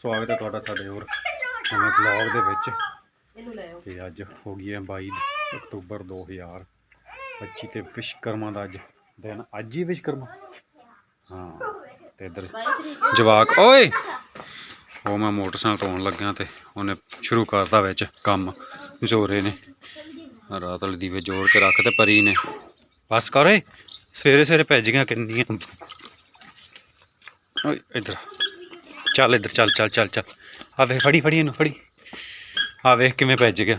ਸਵਾਗਤ ਹੈ ਤੁਹਾਡਾ ਸਾਡੇ ਹੋਰ ਨਵੇਂ ਵਲੌਗ ਦੇ ਵਿੱਚ। ਤੇ ਅੱਜ ਹੋ ਗਈ ਹੈ 22 ਅਕਤੂਬਰ 2025 ਤੇ ਵਿਸ਼ਕਰਮਾ ਦਾ ਅੱਜ ਦਿਨ। ਅੱਜ ਹੀ ਵਿਸ਼ਕਰਮਾ ਹਾਂ ਤੇ ਇੱਧਰ 22 ਤਰੀਕ ਜਵਾਕ ਓਏ! ਉਹ ਮੈਂ ਮੋਟਰਸਾਈਕਲ ਧੋਣ ਲੱਗਿਆ ਤੇ ਉਹਨੇ ਸ਼ੁਰੂ ਕਰਤਾ ਵਿੱਚ ਕੰਮ। ਜ਼ੋਰੇ ਨੇ ਰਾਤ ਵਾਲੇ ਦੀਵੇ ਜੋੜ ਕੇ ਰੱਖ ਤੇ ਪਰੀ ਨੇ। ਬਸ ਕਰ ਓਏ ਸਵੇਰੇ ਸਵੇਰੇ ਭੱਜ ਗਿਆ ਕਿੰਨੀਆਂ। ਓਏ ਇੱਧਰ ਚੱਲ ਇੱਧਰ, ਚੱਲ ਚੱਲ ਚੱਲ ਚੱਲ। ਆ ਵੇ ਫੜੀ ਫੜੀ ਇਹਨੂੰ, ਫੜੀ। ਆ ਵੇਖ ਕਿਵੇਂ ਭੱਜ ਗਿਆ।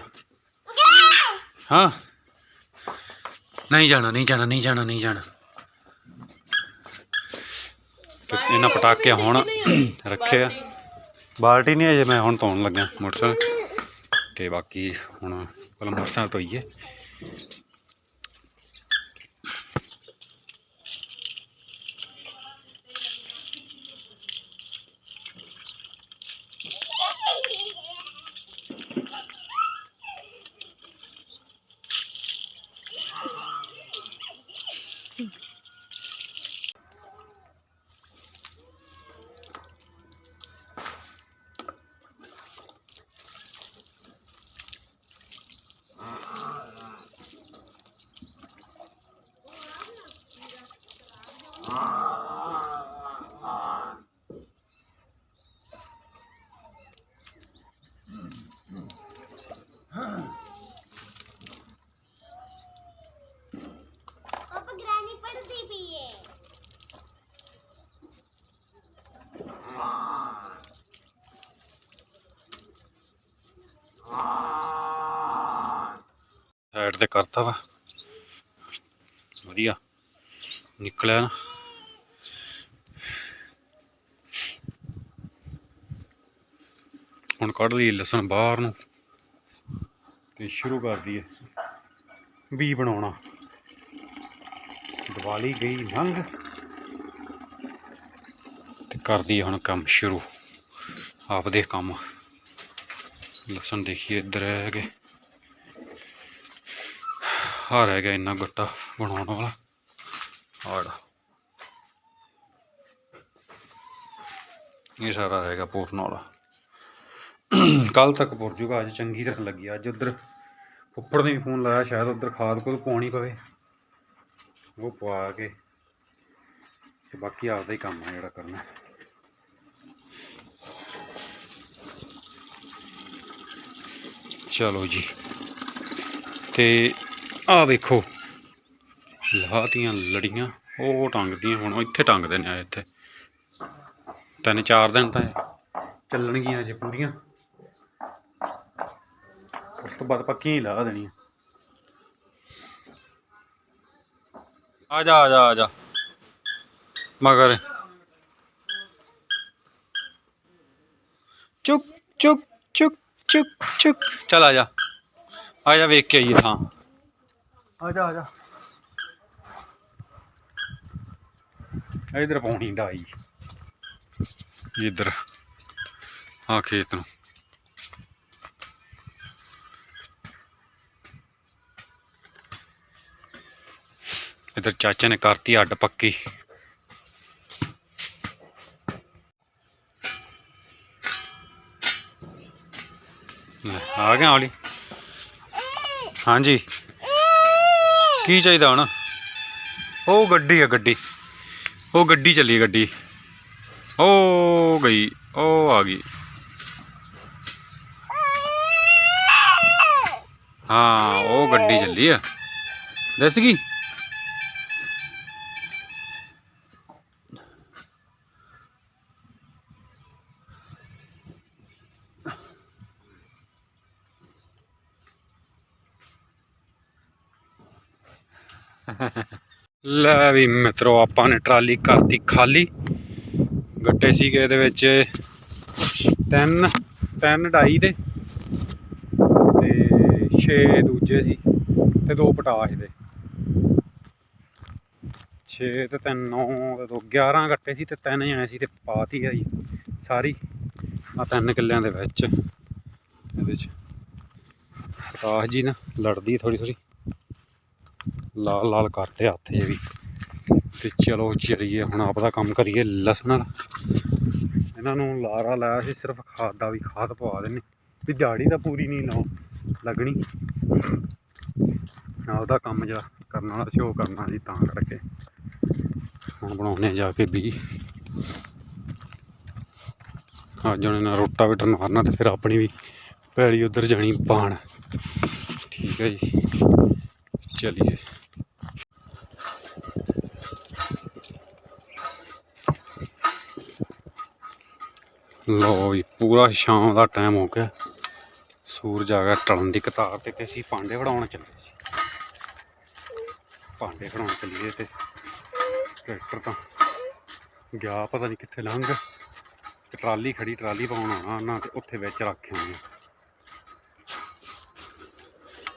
ਹਾਂ। ਨਹੀਂ ਜਾਣਾ ਨਹੀਂ ਜਾਣਾ ਨਹੀਂ ਜਾਣਾ ਨਹੀਂ ਜਾਣਾ। ਤੇ ਇਹਨਾਂ ਪਟਾਕੇ ਹੁਣ ਰੱਖੇ ਆ। ਬਾਲਟੀ ਨਹੀਂ ਅਜੇ ਮੈਂ ਹੁਣ ਧੋਣ ਲੱਗਾ ਮੋਟਰਸਾਈਕਲ ਤੇ। ਬਾਕੀ ਹੁਣ ਪਹਿਲਾਂ ਮੋਟਰਸਾਈਕਲ ਧੋਈਏ। ਸਾਈਡ ਤੇ ਕਰਤਾ ਵਾ। ਵਧੀਆ। ਨਿਕਲਿਆ ਨਾ। ਹੁਣ ਕੱਢ ਲਈ ਲਸਣ ਬਾਹਰ ਨੂੰ। ਤੇ ਸ਼ੁਰੂ ਕਰ ਦਈਏ। ਵੀ ਬਣਾਉਣਾ। ਦੀਵਾਲੀ ਗਈ ਲੰਘ ਤੇ ਕਰਦੀ ਹੁਣ ਕੰਮ ਸ਼ੁਰੂ। ਆਪਦੇ ਕੰਮ। ਲਸਣ ਦੇਖੀਏ ਇੱਧਰ ਹੈਗੇ ਆ ਰਹਿ ਗਿਆ ਇੰਨਾ ਗੱਟਾ ਬਣਾਉਣ ਵਾਲਾ। ਆੜ। ਇਹ ਸਾਰਾ ਰਹਿ ਪੂਰਨ ਵਾਲਾ। ਕੱਲ ਤੱਕ ਪੁਰ ਜੂਗਾ, ਅੱਜ ਚੰਗੀ ਤਰ੍ਹਾਂ ਲੱਗੀ, ਅੱਜ ਉਧਰ ਉੱਪਰ ਨੇ ਵੀ ਫੋਨ ਲਾਇਆ, ਸ਼ਾਇਦ ਉਧਰ ਖਾਦ ਕੋਲ ਪਾਉਣੀ ਪਵੇ। ਉਹ ਪਵਾ ਕੇ ਤੇ ਬਾਕੀ ਆਪਦਾ ਹੀ ਕੰਮ ਹੈ ਜਿਹੜਾ ਕਰਨਾ। ਚਲੋ ਜੀ। ਤੇ ਆ ਵੇਖੋ। ਲਾਤੀਆਂ ਲੜੀਆਂ, ਉਹ ਟੰਗਦੀਆਂ ਹੁਣ ਇੱਥੇ ਟੰਗਦੇ ਨੇ ਆ ਇੱਥੇ। ਤਿੰਨ ਚਾਰ ਦਿਨ ਤਾਂ ਚੱਲਣਗੀਆਂ ਜੇ ਪੂਰੀਆਂ। ਉਸ ਤੋਂ ਬਾਅਦ ਪੱਕੀਆਂ ਹੀ ਲਾ ਦੇਣੀਆਂ। ਆ ਜਾ ਆ ਜਾ ਆ ਜਾ। ਮਗਰ। ਚੁੱਕ ਚੁੱਕ ਚੁੱਕ ਚੁੱਕ ਚੁੱਕ। ਚਲ ਆ ਜਾ। ਆ ਜਾ ਵੇਖ ਕੇ ਆਈਏ ਥਾਂ। ਆ ਜਾ ਆ ਜਾ। ਇਧਰ ਪਾਉਣੀ ਡਾਈ ਇਧਰ, ਆ ਖੇਤ ਨੂੰ। ਇਧਰ ਚਾਚਾ ਨੇ ਕਰਤੀ ਅੱਡ ਪੱਕੀ। ਆ ਗਿਆ ਹੌਲੀ। ਹਾਂਜੀ। ਕੀ ਚਾਹੀਦਾ ਹੁਣ? ਉਹ ਗੱਡੀ ਆ ਗੱਡੀ। ਉਹ ਗੱਡੀ ਚੱਲੀ ਗੱਡੀ। ਉਹ ਗਈ, ਉਹ ਆ ਗਈ। ਹਾਂ, ਉਹ ਗੱਡੀ ਚੱਲੀ ਆ। ਦੱਸ ਗਈ ਲੈ ਵੀ ਮਿੱਤਰੋ, ਆਪਾਂ ਨੇ ਟਰਾਲੀ ਕਰਤੀ ਖਾਲੀ। ਗੱਟੇ ਸੀਗੇ ਇਹਦੇ ਵਿੱਚ ਤਿੰਨ ਤਿੰਨ ਢਾਈ ਦੇ ਤੇ 6 ਦੂਜੇ ਸੀ ਤੇ ਦੋ ਪਟਾਸ਼ ਦੇ। 6 ਤੇ 3 9 ਤੇ 11 ਗੱਟੇ ਸੀ ਤੇ ਤਿੰਨ ਆਏ ਸੀ ਤੇ ਪਾਤੀ ਆ ਜੀ ਸਾਰੀ ਆ ਤਿੰਨ ਕਿੱਲਿਆਂ ਦੇ ਵਿੱਚ। ਇਹਦੇ ਚ ਪਟਾਸ਼ ਜੀ ਨਾ ਲੜਦੀ ਥੋੜੀ ਥੋੜੀ ਲਾਲ ਲਾਲ ਕਰਤੇ ਹੱਥ ਜੇ ਵੀ। ਤੇ ਚਲੋ ਚਲੀਏ, ਹੁਣ ਆਪਦਾ ਕੰਮ ਕਰੀਏ ਲਸਣ। ਇਹਨਾਂ ਨੂੰ ਲਾਰਾ ਲਾਇਆ ਸੀ, ਸਿਰਫ ਖਾਦ ਦਾ ਵੀ ਖਾਦ ਪਵਾ ਦੇਣੇ। ਵੀ ਦਿਹਾੜੀ ਤਾਂ ਪੂਰੀ ਨਹੀਂ ਨਾ ਲੱਗਣੀ। ਆਪਦਾ ਕੰਮ ਜਿਹੜਾ ਕਰਨ ਵਾਲਾ ਸੀ, ਉਹ ਕਰਨਾ ਸੀ ਤਾਂ ਕਰਕੇ। ਹੁਣ ਬਣਾਉਣੇ ਜਾ ਕੇ ਵੀ। ਅੱਜ ਉਹਨੇ ਨਾਲ ਰੋਟਾਵੇਟਰ ਮਾਰਨਾ ਤੇ ਫਿਰ ਆਪਣੀ ਵੀ ਪੈਲੀ ਉਧਰ ਜਾਣੀ ਪਾਣ। ਠੀਕ ਹੈ ਜੀ। ਚਲਿਏ। ਲਓ ਜੀ, ਪੂਰਾ ਸ਼ਾਮ ਦਾ ਟਾਈਮ ਹੋ ਗਿਆ। ਸੂਰਜ ਆ ਗਿਆ ਟਲਣ ਦੀ ਕਤਾਰ ਤੇ ਤੇ ਅਸੀਂ ਭਾਂਡੇ ਫੜਾਉਣ ਚੱਲੇ ਸੀ। ਭਾਂਡੇ ਫੜਾਉਣ ਚੱਲੀਏ ਤੇ ਟਰੈਕਟਰ ਤਾਂ ਗਿਆ, ਪਤਾ ਨਹੀਂ ਕਿੱਥੇ ਲੰਘ ਤੇ ਟਰਾਲੀ ਖੜੀ, ਟਰਾਲੀ ਪਾਉਣ ਆਉਣਾ ਉਹਨਾਂ ਤੇ, ਉੱਥੇ ਵਿੱਚ ਰੱਖ ਆਉਣੀ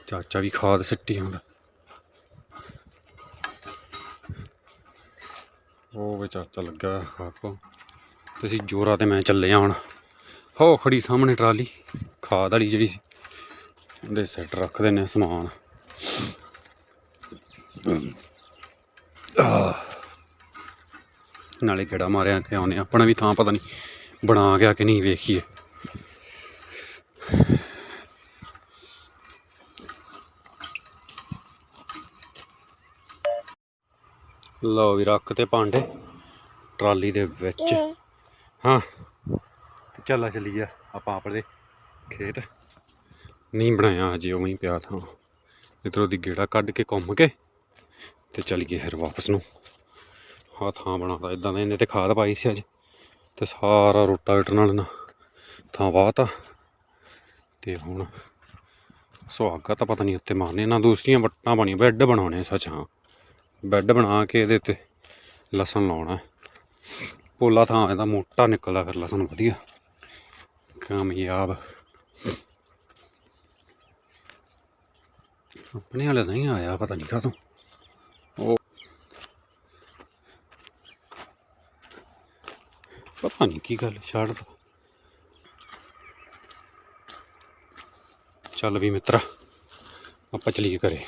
ਚਾਚਾ ਵੀ ਖਾਦ ਸਿੱਟੀ ਆਉਂਦਾ ਉਹ ਵੇ ਚਾਚਾ ਲੱਗਾ ਹੋਇਆ ਅਸੀਂ ਜੋਰਾ ਤੇ ਮੈਂ ਚੱਲੇ ਆ ਹੁਣ। ਹੋ ਖੜੀ ਸਾਹਮਣੇ ਟਰਾਲੀ, ਖਾਦ ਵਾਲੀ ਜਿਹੜੀ ਸੀ, ਉਹਦੇ ਸੈੱਟ ਰੱਖ ਦਿੰਦੇ ਆ ਸਮਾਨ। ਨਾਲੇ ਕਿਹੜਾ ਮਾਰਿਆ ਕਿ ਆਉਨੇ ਆਪਣਾ ਵੀ ਥਾਂ ਪਤਾ ਨਹੀਂ, ਬਣਾ ਗਿਆ ਕਿ ਨਹੀਂ ਵੇਖੀਏ। ਲਓ ਵੀ ਰੱਖ ਤੇ ਭਾਂਡੇ, ਟਰਾਲੀ ਦੇ ਵਿੱਚ। ਹਾਂ। ਤੇ ਚੱਲਾ ਚੱਲੀਏ ਆਪਾਂ ਆਪਣੇ ਖੇਤ। ਨਹੀਂ ਬਣਾਇਆ ਅਜੇ ਉਵੇਂ ਹੀ ਪਿਆ ਥਾਂ। ਇਧਰੋਂ ਦੀ ਗੇੜਾ ਕੱਢ ਕੇ ਘੁੰਮ ਕੇ ਤੇ ਚੱਲੀਏ ਫਿਰ ਵਾਪਸ ਨੂੰ। ਆਹ ਥਾਂ ਬਣਾਤਾ ਇਦਾਂ ਦਾ ਇਹਨੇ ਤੇ ਖਾਦ ਪਾਈ ਸੀ ਅੱਜ। ਤੇ ਸਾਰਾ ਰੋਟਾਵੇਟਰ ਨਾਲ ਨਾ ਥਾਂ ਵਾਹਤਾ। ਤੇ ਹੁਣ ਸੁਹਾਗਾ ਤਾਂ ਪਤਾ ਨਹੀਂ ਉੱਤੇ ਮਾਰਨੇ ਨਾ ਦੂਸਰੀਆਂ ਵੱਟਾਂ ਬਣੀਆਂ ਬੈੱਡ ਬਣਾਉਣੇ ਸੱਚ ਹਾਂ। ਬੈੱਡ ਬਣਾ ਕੇ ਇਹਦੇ ਤੇ ਲਸਣ ਲਾਉਣਾ। ਹੈ। ਪੋਲਾ ਥਾਂ ਇਹਦਾ ਮੋਟਾ ਨਿਕਲਦਾ ਫਿਰ ਲਸਣ ਵਧੀਆ। ਕਾਮਯਾਬ। ਆਪਣੇ ਵਾਲੇ ਨਹੀਂ ਆਇਆ, ਪਤਾ ਨਹੀਂ ਕਾਹਤੋਂ। ਉਹ ਪਤਾ ਨਹੀਂ ਕੀ ਗੱਲ, ਛੱਡ ਦੋ। ਚੱਲ ਵੀ ਮਿੱਤਰਾ, ਆਪਾਂ ਚਲੀਏ ਘਰੇ।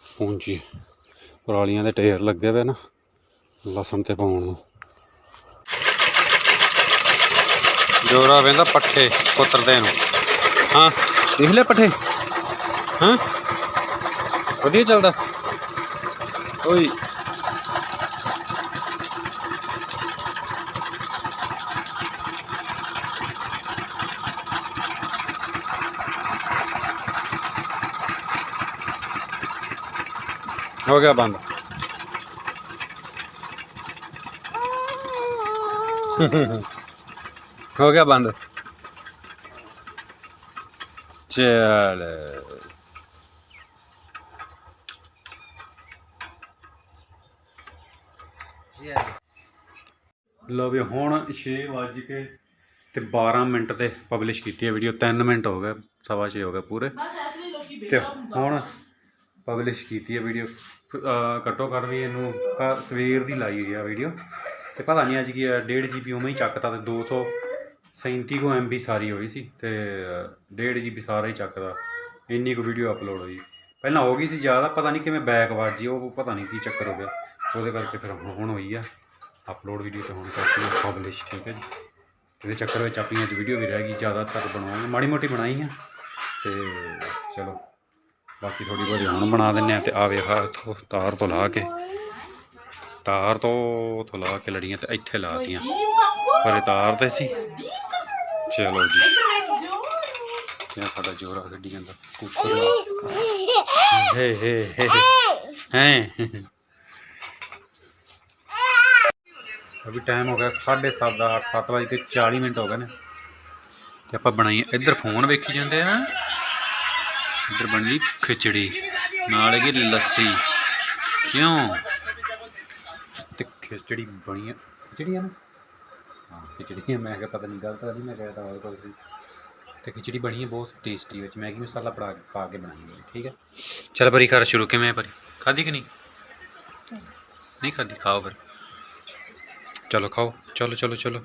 ਪਹੁੰਚੀਏ। ਪਰਾਲੀਆਂ ਦੇ ਢੇਰ ਲੱਗੇ ਵੇ ਨਾ, ਲਸਣ ਤੇ ਪਾਉਣ ਨੂੰ। ਜੋਰਾ ਵੇਂਦਾ ਪੱਠੇ ਕੁੱਤਰਦੇ ਨੂੰ। ਹਾਂ ਦੇਖ ਲੈ ਪੱਠੇ? ਹਾਂ? ਵਧੀਆ ਚੱਲਦਾ। ਓਏ। ਹੋ ਗਿਆ ਬੰਦ। ਹੋ ਗਿਆ ਬੰਦ। ਚੱਲ। ਲੋ ਵੀ ਹੁਣ 6 ਵੱਜ ਕੇ ਤੇ 12 ਮਿੰਟ ਤੇ ਪਬਲਿਸ਼ ਕੀਤੀ ਹੈ ਵੀਡੀਓ 3 ਮਿੰਟ ਹੋ ਗਏ ਸਵਾ 6 ਹੋ ਗਏ ਪੂਰੇ। ਤੇ ਹੁਣ ਪਬਲਿਸ਼ ਕੀਤੀ ਹੈ ਵੀਡੀਓ ਘੱਟੋ ਘੱਟ ਵੀ ਇਹਨੂੰ ਸਵੇਰ ਦੀ ਲਾਈ ਹੋਈ ਆ ਵੀਡੀਓ ਤੇ ਪਤਾ ਨਹੀਂ ਅੱਜ ਕੀ ਹੈ 1.5 ਜੀਬੀ ਉਵੇਂ ਹੀ ਚੱਕਤਾ ਤੇ 237 ਕੋ ਐਮਬੀ ਸਾਰੀ ਹੋਈ ਸੀ ਤੇ 1.5 ਜੀਬੀ ਸਾਰਾ ਹੀ ਚੱਕਦਾ। ਇੰਨੀ ਕੁ ਵੀਡੀਓ ਅਪਲੋਡ ਹੋਈ। ਪਹਿਲਾਂ ਹੋ ਗਈ ਸੀ ਜ਼ਿਆਦਾ, ਪਤਾ ਨਹੀਂ ਕਿਵੇਂ ਬੈਕ ਵੱਜੀ ਉਹ ਪਤਾ ਨਹੀਂ ਕੀ ਚੱਕਰ ਹੋ ਗਿਆ। ਉਹਦੇ ਕਰਕੇ ਫਿਰ ਹੁਣ ਹੋਈ ਆ। ਅਪਲੋਡ ਵੀਡੀਓ ਤੇ ਹੁਣ ਕਰਕੇ ਪਬਲਿਸ਼ ਠੀਕ ਹੈ ਜੀ। ਇਹਦੇ ਚੱਕਰ ਵਿੱਚ ਆਪਣੀ ਅੱਜ ਵੀਡੀਓ ਵੀ ਰਹਿ ਗਈ ਜ਼ਿਆਦਾਤਰ ਬਣਾਉਣੀ। ਮਾੜੀ ਮੋਟੀ ਬਣਾਈ ਆ। ਤੇ ਚਲੋ, ਬਾਕੀ ਥੋੜੀ ਬਹੁਤੀ ਹੁਣ ਬਣਾ ਦਿੰਨੇ ਆ ਤੇ ਆ ਵੇਖ ਇੱਥੋਂ ਤਾਰ ਤੋਂ ਲਾ ਕੇ, ਤਾਰ ਤੋਂ ਤੋਂ ਲਾ ਕੇ ਲੜੀਆਂ ਤੇ ਇੱਥੇ ਲਾਤੀਆਂ ਪਰ ਇਹ ਤਾਰ ਤੇ ਸੀ। ਚਲੋ ਜੀ। ਇਹ ਸਾਡਾ ਜੋਰਾ ਗੱਡੀ ਜਾਂਦਾ ਕੁੱਕਰ ਹੇ ਹੇ ਹੇ ਹੈ। ਅਭੀ ਟਾਈਮ ਹੋ ਗਿਆ 7:30 ਦਾ 7 ਵਜੇ ਤੇ 40 ਮਿੰਟ ਹੋ ਗਏ ਨੇ। ਤੇ ਆਪਾਂ ਬਣਾਈ ਇੱਧਰ ਫੋਨ ਵੇਖੀ ਜਾਂਦੇ ਆ ਇੱਧਰ ਬਣ ਲਈ ਖਿਚੜੀ। ਨਾਲ ਹੈਗੀ ਲੱਸੀ। ਕਿਉਂ? ਤੇ ਖਿਚੜੀ ਬਣੀ ਆ। ਖਿਚੜੀ ਆ ਨਾ। ਹਾਂ ਖਿਚੜੀ ਮੈਂ ਕਿਹਾ ਪਤਾ ਨਹੀਂ ਗਲਤ ਨਹੀਂ ਮੈਂ ਕਹਿਤਾ ਹੋਰ ਕੁਝ ਸੀ। ਤੇ ਖਿਚੜੀ ਬਣੀ ਹੈ ਬਹੁਤ ਟੇਸਟੀ ਵਿੱਚ। ਮੈਗੀ ਮਸਾਲਾ ਪਾ ਪਾ ਕੇ ਬਣਾਈ ਹੈ, ਠੀਕ ਹੈ? ਚਲ ਪਰੀ ਕਰ ਸ਼ੁਰੂ ਕਿਵੇਂ ਪਰੀ? ਖਾਧੀ ਕਿ ਨਹੀਂ? ਨਹੀਂ ਖਾਧੀ, ਖਾਓ ਫਿਰ। ਚਲੋ, ਖਾਓ। ਚਲੋ ਚਲੋ ਚਲੋ।